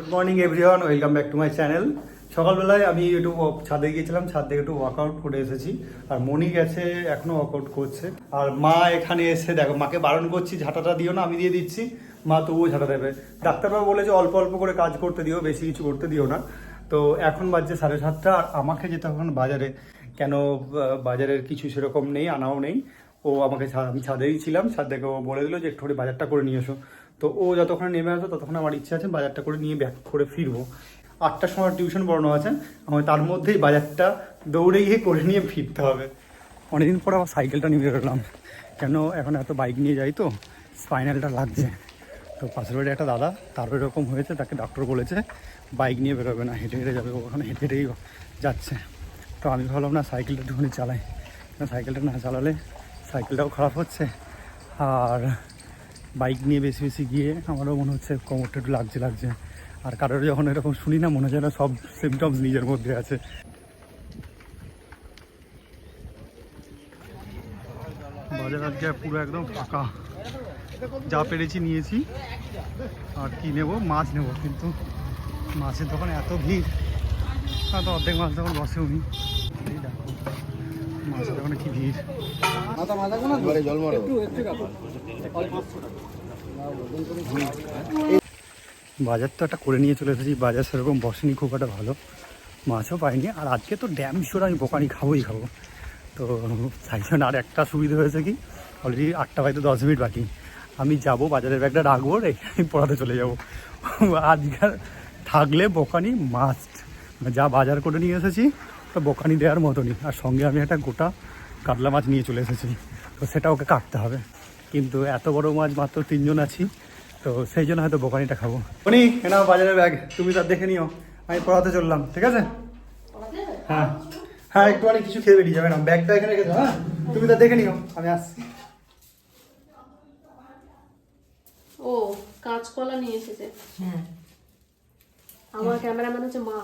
Good morning everyone welcome back to my channel সকালবেলায় আমি একটু ছাদে গিয়েছিলাম। ছাদ থেকে একটু ওয়ার্কআউট করে এসেছি। আর মনি গেছে, এখনও ওয়ার্কআউট করছে। আর মা এখানে এসে দেখো, মাকে বারণ করছি, ঝাঁটাটা দিও না, আমি দিয়ে দিচ্ছি। মা তবুও ঝাঁটা দেবে। ডাক্তারবাবু বলেছে, অল্প অল্প করে কাজ করতে দিও, বেশি কিছু করতে দিও না। তো এখন বাজছে সাড়ে সাতটা। আর আমাকে যেতে এখন বাজারে। কেন বাজারের কিছু সেরকম নেই, আনাও নেই। ও আমাকে আমি ছাদেই ছিলাম। ছাদ দেখে ও বলে দিল যে একটু বাজারটা করে নিয়ে এসো। তো ও যতক্ষণ নেমে আসবে, ততক্ষণ আমার ইচ্ছা আছে বাজারটা করে নিয়ে ব্যাক করে ফিরবো। আটটার সময় টিউশন পড়ানো আছে আমার তার মধ্যেই বাজারটা দৌড়ে গিয়ে করে নিয়ে ফিরতে হবে। অনেকদিন পর আবার সাইকেলটা নিয়ে বেরোলাম। কেন, এখন এত বাইক নিয়ে যাই তো, স্পাইনালটা লাগছে। তো পাশের বাড়ি একটা দাদা তারও এরকম হয়েছে, তাকে ডক্টর বলেছে, বাইক নিয়ে বেরোবে না, হেঁটে হেঁটে যাবে ওখানে হেঁটে হেঁটেই যাচ্ছে। তো আমি ভাবলাম, না, সাইকেলটা একটুখানি চালাই। সাইকেলটা না চালালে সাইকেলটাও খারাপ হচ্ছে। আর বাইক নিয়ে বেশি বেশি গিয়ে আমারও মনে হচ্ছে কোমরটা একটু লাগছে লাগছে। আর কারোর যখন এরকম শুনি না, মনে হয় যেন সব সিমটমস নিজের মধ্যে আছে। বাজার আজকে পুরো একদম ফাঁকা। যা পেরেছি নিয়েছি। আর কি নেব? মাছ নেব, কিন্তু মাছের দোকানে এত ভিড়। তো অর্ধেক মাছ যখন বসে উনি দেখো, মাছের দোকানে কি ভিড়। বাজার তো একটা করে নিয়ে চলে এসেছি। বাজার সেরকম বসেনি খুব একটা ভালো। মাছও পাইনি। আর আজকে তো ড্যাম শিওর আমি বোকানি খাবোই খাব। তো তাই জন্য আর একটা সুবিধা হয়েছে কি অলরেডি আটটা বাজতে দশ মিনিট বাকি। আমি যাব বাজারের ব্যাগটা রাখব রেখে আমি পড়াতে চলে যাব। আজকাল থাকলে বোকানি মাস্ট যা বাজার করে নিয়ে এসেছি তো বোকানি দেওয়ার মতনই। আর সঙ্গে আমি একটা গোটা কাতলা মাছ নিয়ে চলে এসেছি। তো সেটা ওকে কাটতে হবে। কিন্তু এত বড় মাছ মাত্র তিনজন আছি তো সেই জন্য হয়তো বোকানিটা খাব। উনি এনাও বাজারের ব্যাগ তুমি তার দেখে নিও। আমি পড়াতে চললাম ঠিক আছে? হ্যাঁ। হ্যাঁ একটু অনেক কিছু খেয়ে বেরিয়ে যাবে না ব্যাগটা এখানে রেখে দাও হ্যাঁ? তুমি তা দেখে নিও আমি আসছি। ও কাঁচকলা নিয়ে এসেছে। হ্যাঁ। আমার ক্যামেরাম্যান হচ্ছে মা।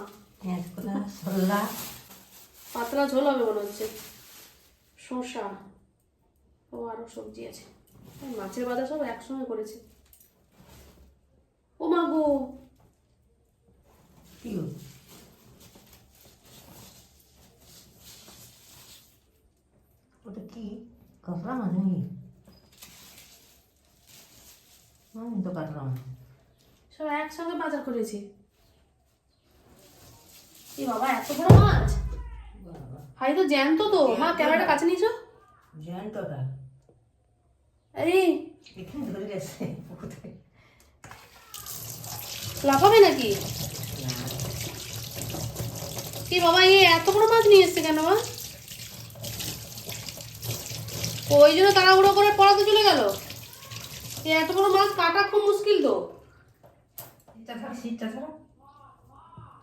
পাতলা ঝোল হবে মনে হচ্ছে। শসা ও আরও সবজি আছে। মাছের বাদা সব একসঙ্গে করেছে। ও মা গো? ওটা কি? কাঁকড়া মাছ নাকি? আমি তো কাঁকড়া মাছ সব একসঙ্গে বাজার করেছি। এ বাবা এত বড় মাছ? হাই তো জ্যান্ত তো। মা ক্যামেরাটা কাছে নিয়েছো? জ্যান্তটা আরে। এখানে ধরে গেছে লাফাবে নাকি? কি বাবা এ এত বড় মাছ নিয়ে এসছে কেন মা? ওই জন্য তাড়াহুড়ো করে পড়াতে চলে গেল। এ এত বড় মাছ কাটা খুব মুশকিল তো।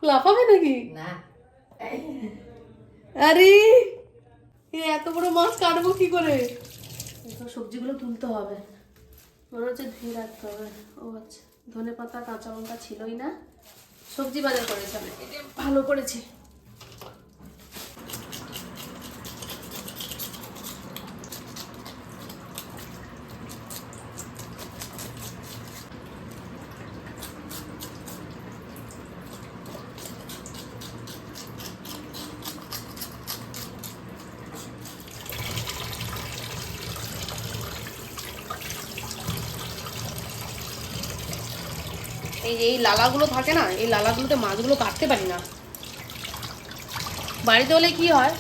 লাফাবে নাকি? না। আরে এত বড় মাছ কাটবো কি করে? সবজিগুলো তুলতে হবে। মনে হচ্ছে ধুয়ে রাখতে হবে। ও আচ্ছা ধনে পাতা কাঁচা লঙ্কা ছিলই না। সবজি বাজার করেছে ভালো করেছি। এই যে এই লালাগুলো থাকে না এই লালাগুলোতে মাছগুলো কাটতে পারি না। বাড়িতে হলে কি হয়?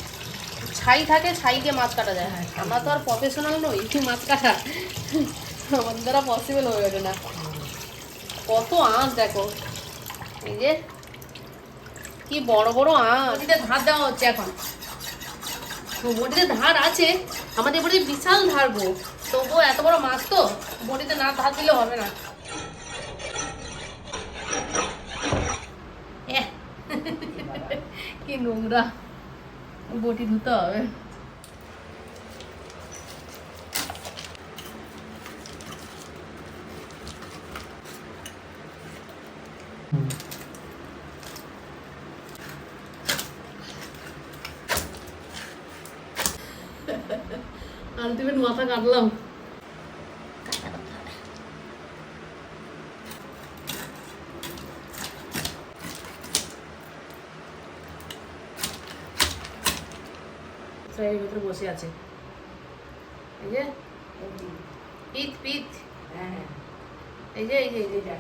ছাই থাকে ছাইকে মাছ কাটা যায়। আমরা তো আর প্রফেশনাল নই মাছ কাটা? আমাদের দ্বারা পসিবল হয়ে ওঠে না। কত আঁশ দেখো। এই যে কি বড় বড় আঁশ। বটিতে ধার দেওয়া হচ্ছে এখন। বটিতে ধার আছে আমাদের বটি বিশাল ধার গো। তবুও এত বড় মাছ তো বটিতে না ধার দিলে হবে না। কি নোংরা। বটি ধুতে হবে। আলটিমেট মাথা কাটলাম। হয়ে ভিতরে বসে আছে। এই যে, পিত পিত। এই যে এই যে এই যে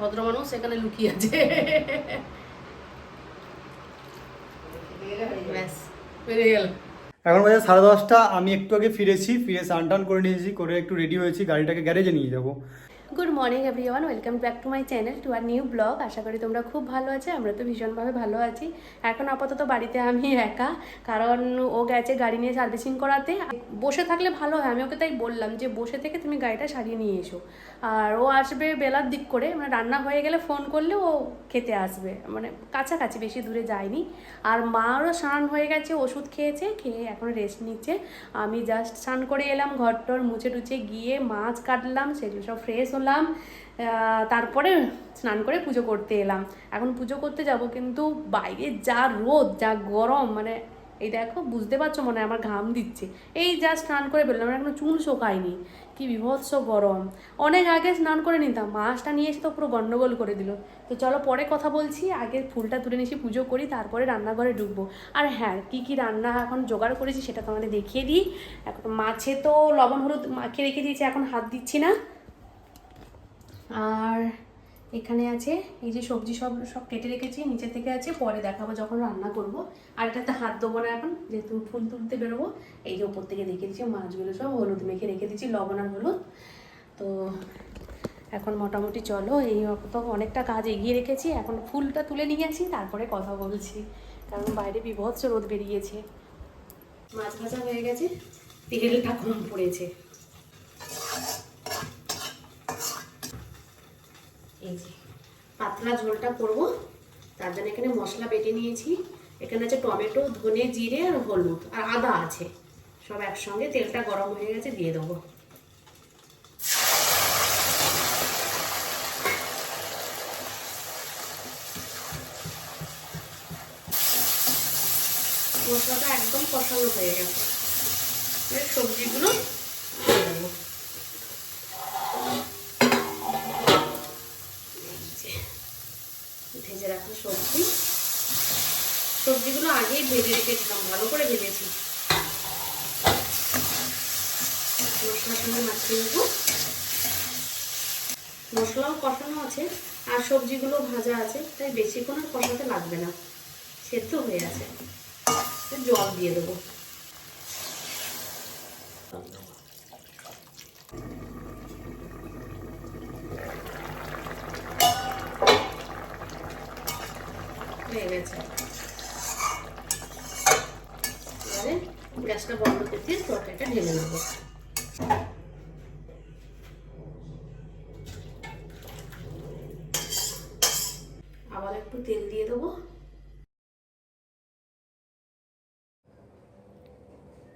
ভদ্র মানুষ এখানে লুকিয়ে আছে। ব্যাস এখন বাজে সাড়ে দশটা, আমি একটু আগে ফিরেছি, ফিরে স্নান টান করে নিয়েছি, করে একটু রেডি হয়েছি, গাড়িটাকে গ্যারেজে নিয়ে যাব। Good morning everyone welcome back to my channel to our new blog আশা করি তোমরা খুব ভালো আছো, আমরা তো ভীষণভাবে ভালো আছি। এখন আপাতত বাড়িতে আমি একা, কারণ ও গেছে গাড়ি নিয়ে সার্ভিসিং করাতে। বসে থাকলে ভালো হয়, আমি ওকে তাই বললাম যে, বসে থেকে তুমি গাড়িটা সারিয়ে নিয়ে এসো। আর ও আসবে বেলার দিক করে মানে রান্না হয়ে গেলে ফোন করলে ও খেতে আসবে। মানে কাছাকাছি, বেশি দূরে যায়নি। আর মারও স্নান হয়ে গেছে, ওষুধ খেয়েছে, খেয়ে এখন রেস্ট নিচ্ছে। আমি জাস্ট স্নান করে এলাম, ঘরটর মুছে টুছে গিয়ে মাছ কাটলাম, সেগুলো সব ফ্রেশ হলাম তারপরে স্নান করে পুজো করতে এলাম। এখন পুজো করতে যাব কিন্তু বাইরে যা রোদ, যা গরম মানে এই দেখো, বুঝতে পারছ মনে হয় আমার ঘাম দিচ্ছে। এই যা স্নান করে বেরোলাম এখনও চুল শোকায়নি। কি বিভৎস গরম। অনেক আগে স্নান করে নিতাম মাছটা নিয়ে এসে তো পুরো গন্ডগোল করে দিল। তো চলো পরে কথা বলছি আগে ফুলটা তুলে নিয়েছি পুজো করি, তারপরে রান্নাঘরে ঢুকবো। আর হ্যাঁ কি কি রান্না এখন জোগাড় করেছি সেটা তোমাদের দেখিয়ে দিই। এখন মাছে তো লবণ, হলুদ মাখিয়ে রেখে দিয়েছি, এখন হাত দিচ্ছি না। আর এখানে আছে, এই যে সবজি সব সব কেটে রেখেছি নিচে থেকে আছে, পরে দেখাবো যখন রান্না করব। আর এটাতে হাত দেবো না এখন, যেহেতু ফুল তুলতে বেরোবো, এই যে ওপর থেকে রেখে দিচ্ছি, মাছগুলো সব হলুদ মেখে রেখে দিচ্ছি, লবণ আর হলুদ। তো এখন মোটামুটি চলো, এই তো অনেকটা কাজ এগিয়ে রেখেছি, এখন ফুলটা তুলে নিয়ে তারপরে কথা বলছি। কারণ বাইরে বিভৎস রোদ বেরিয়েছে। মাছ ভাজা হয়ে গেছে তেলটা কম পড়েছে। এই যে, পাতলা ঝোলটা করব। তার জন্য এখানে মশলা বেটে নিয়েছি। এখানে আছে টমেটো, ধনে, জিরে আর হলুদ, আর আদা আছে। সব একসঙ্গে তেলটা গরম হয়ে গেছে, দিয়ে দেবো। মশলাটা একদম কষানো হয়ে গেছে। সবজিগুলো দিয়ে দেবো এই যে ভেজে রাখা সবজি আগেই ভেজে রেখেছিলাম, ভালো করে ভেজেছি। মশলার সঙ্গে মাখিয়ে নেব। মশলাও কষানো আছে, আর সবজিগুলো ভাজা আছে, তাই বেশিক্ষণ আর কষাতে লাগবে না। সেদ্ধ হয়ে আছে। জল দিয়ে দেবো। হয়ে গেছে এবারে গ্যাসটা বন্ধ করে দিয়ে তরকারিটা ঢেলে নেব। আবার একটু তেল দিয়ে দেবো।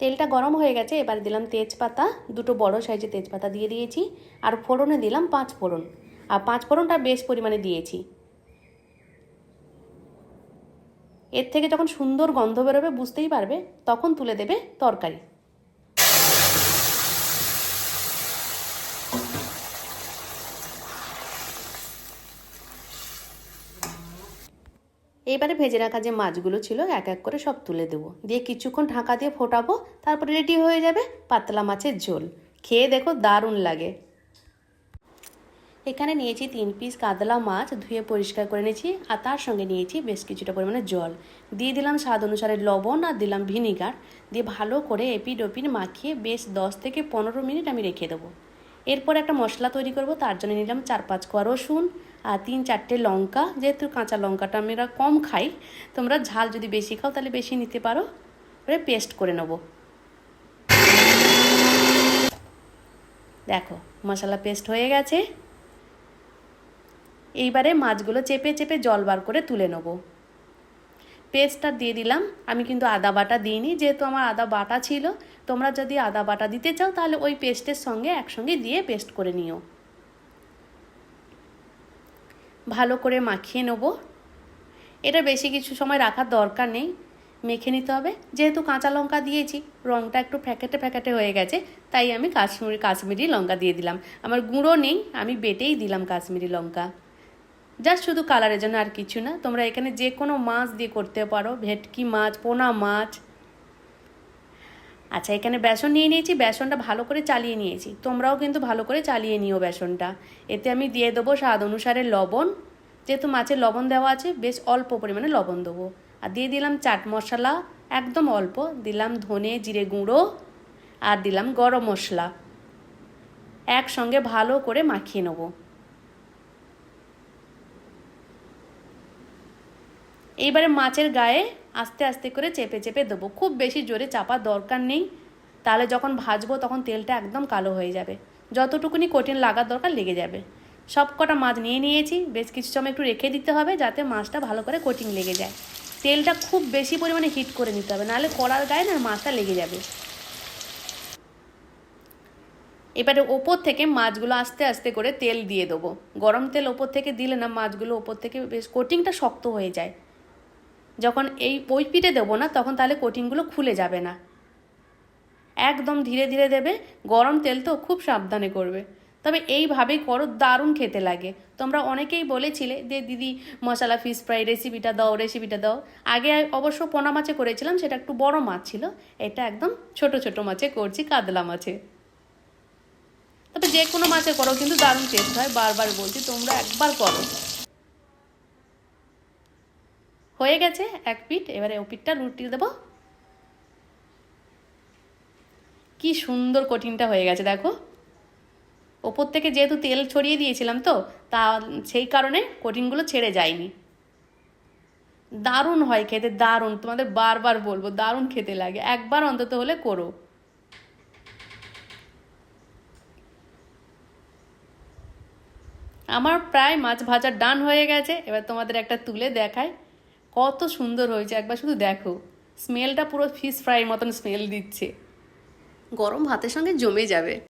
তেলটা গরম হয়ে গেছে, এবার দিলাম তেজপাতা। দুটো বড় সাইজের তেজপাতা দিয়ে দিয়েছি, আর ফোড়নে দিলাম পাঁচ ফোড়ন। আর পাঁচ ফোড়নটা বেশ পরিমাণে দিয়েছি। এর থেকে যখন সুন্দর গন্ধ বেরোবে, বুঝতেই পারবে, তখন তুলে দেবে তরকারি। এইবারে ভেজে রাখা যে মাছগুলো ছিল, এক এক করে সব তুলে দেবো। দিয়ে কিছুক্ষণ ঢাকা দিয়ে ফোটাবো, তারপরে রেডি হয়ে যাবে পাতলা মাছের ঝোল। খেয়ে দেখো দারুণ লাগে। এখানে নিয়েছি তিন পিস কাতলা মাছ, ধুয়ে পরিষ্কার করে নিয়েছি, আর তার সঙ্গে নিয়েছি বেশ কিছুটা পরিমাণে জল। দিয়ে দিলাম স্বাদ অনুসারে লবণ আর দিলাম ভিনিগার। দিয়ে ভালো করে এপিড ওপিড মাখিয়ে বেশ দশ থেকে পনেরো মিনিট আমি রেখে দেবো। এরপর একটা মশলা তৈরি করব, তার জন্য নিলাম চার পাঁচ কোয়া রসুন আর তিন চারটে লঙ্কা। যেহেতু কাঁচা লঙ্কাটা আমরা কম খাই, তোমরা ঝাল যদি বেশি খাও তাহলে বেশি নিতে পারো। এবারে পেস্ট করে নেব। দেখো, মশলা পেস্ট হয়ে গেছে। এইবারে মাছগুলো চেপে চেপে জল বার করে তুলে নেব। পেস্টটা দিয়ে দিলাম। আমি কিন্তু আদা বাটা দিইনি, যেহেতু আমার আদা বাটা ছিল। তোমরা যদি আদা বাটা দিতে চাও, তাহলে ওই পেস্টের সঙ্গে একসঙ্গে দিয়ে পেস্ট করে নিও। ভালো করে মাখিয়ে নেব। এটা বেশি কিছু সময় রাখার দরকার নেই। মেখে নিতে হবে। যেহেতু কাঁচা লঙ্কা দিয়েছি রঙটা একটু ফ্যাকেটে ফ্যাকেটে হয়ে গেছে, তাই আমি কাশ্মীরি কাশ্মীরি লঙ্কা দিয়ে দিলাম। আমার গুঁড়ো নেই, আমি বেটেই দিলাম কাশ্মীরি লঙ্কা। জাস্ট শুধু কালারের জন্য আর কিছু না, তোমরা এখানে যে কোনো মাছ দিয়ে করতে পারো, ভেটকি মাছ, পোনা মাছ। আচ্ছা এখানে বেসন নিয়ে নিয়েছি, বেসনটা ভালো করে চালিয়ে নিয়েছি। তোমরাও কিন্তু ভালো করে চালিয়ে নিও বেসনটা। এতে আমি দিয়ে দেবো স্বাদ অনুসারে লবণ। যেহেতু মাছের লবণ দেওয়া আছে, বেশ অল্প পরিমাণে লবণ দেবো। আর দিয়ে দিলাম চাট মশলা, একদম অল্প। দিলাম ধনে জিরে গুঁড়ো আর দিলাম গরম মশলা। একসঙ্গে ভালো করে মাখিয়ে নেব। এইবারে মাছের গায়ে আস্তে আস্তে করে চেপে চেপে দেবো। খুব বেশি জোরে চাপার দরকার নেই। তাহলে যখন ভাজবো তখন তেলটা একদম কালো হয়ে যাবে। যতটুকুনি কঠিন লাগার দরকার লেগে যাবে। সব কটা মাছ নিয়ে নিয়েছি। বেশ কিছু সময় একটু রেখে দিতে হবে যাতে মাছটা ভালো করে কোটিং লেগে যায়। তেলটা খুব বেশি পরিমাণে হিট করে নিতে হবে। নাহলে কড়ার গায়ে না মাছটা লেগে যাবে। এবারে ওপর থেকে মাছগুলো আস্তে আস্তে করে তেল দিয়ে দেবো। গরম তেল ওপর থেকে দিলে না মাছগুলো ওপর থেকে বেশ কোটিংটা শক্ত হয়ে যায়। যখন এই ওই পিঠে দেবো না, তখন তাহলে কোটিংগুলো খুলে যাবে না। একদম ধীরে ধীরে দেবে, গরম তেল তো খুব সাবধানে করবে। তবে এইভাবেই করো, দারুণ খেতে লাগে। তোমরা অনেকেই বলেছিলে যে, দিদি, মশলা ফিশ ফ্রাই রেসিপিটা দাও রেসিপিটা দাও। আগে অবশ্য পোনা মাছে করেছিলাম, সেটা একটু বড় মাছ ছিল। এটা একদম ছোট ছোট মাছে করছি, কাতলা মাছে। তবে যে কোনো মাছে করো, কিন্তু দারুণ টেস্ট হয়। বারবার বলছি, তোমরা একবার করো। হয়ে গেছে এক পিঠ, এবারে ও পিঠটা রুটি দেবো। কি সুন্দর কঠিনটা হয়ে গেছে, দেখো। ওপর থেকে যেহেতু তেল ছড়িয়ে দিয়েছিলাম তো, তা সেই কারণে কঠিনগুলো ছেড়ে যায়নি। দারুণ হয় খেতে, দারুণ। তোমাদের বারবার বলব, দারুণ খেতে লাগে। একবার অন্তত হলে করো। আমার প্রায় মাছ ভাজার ডান হয়ে গেছে, এবার তোমাদের একটা তুলে দেখায় কত সুন্দর হয়েছে, একবার শুধু দেখো। স্মেলটা পুরো ফিশ ফ্রাইয়ের মতন স্মেল দিচ্ছে। গরম ভাতের সঙ্গে জমে যাবে।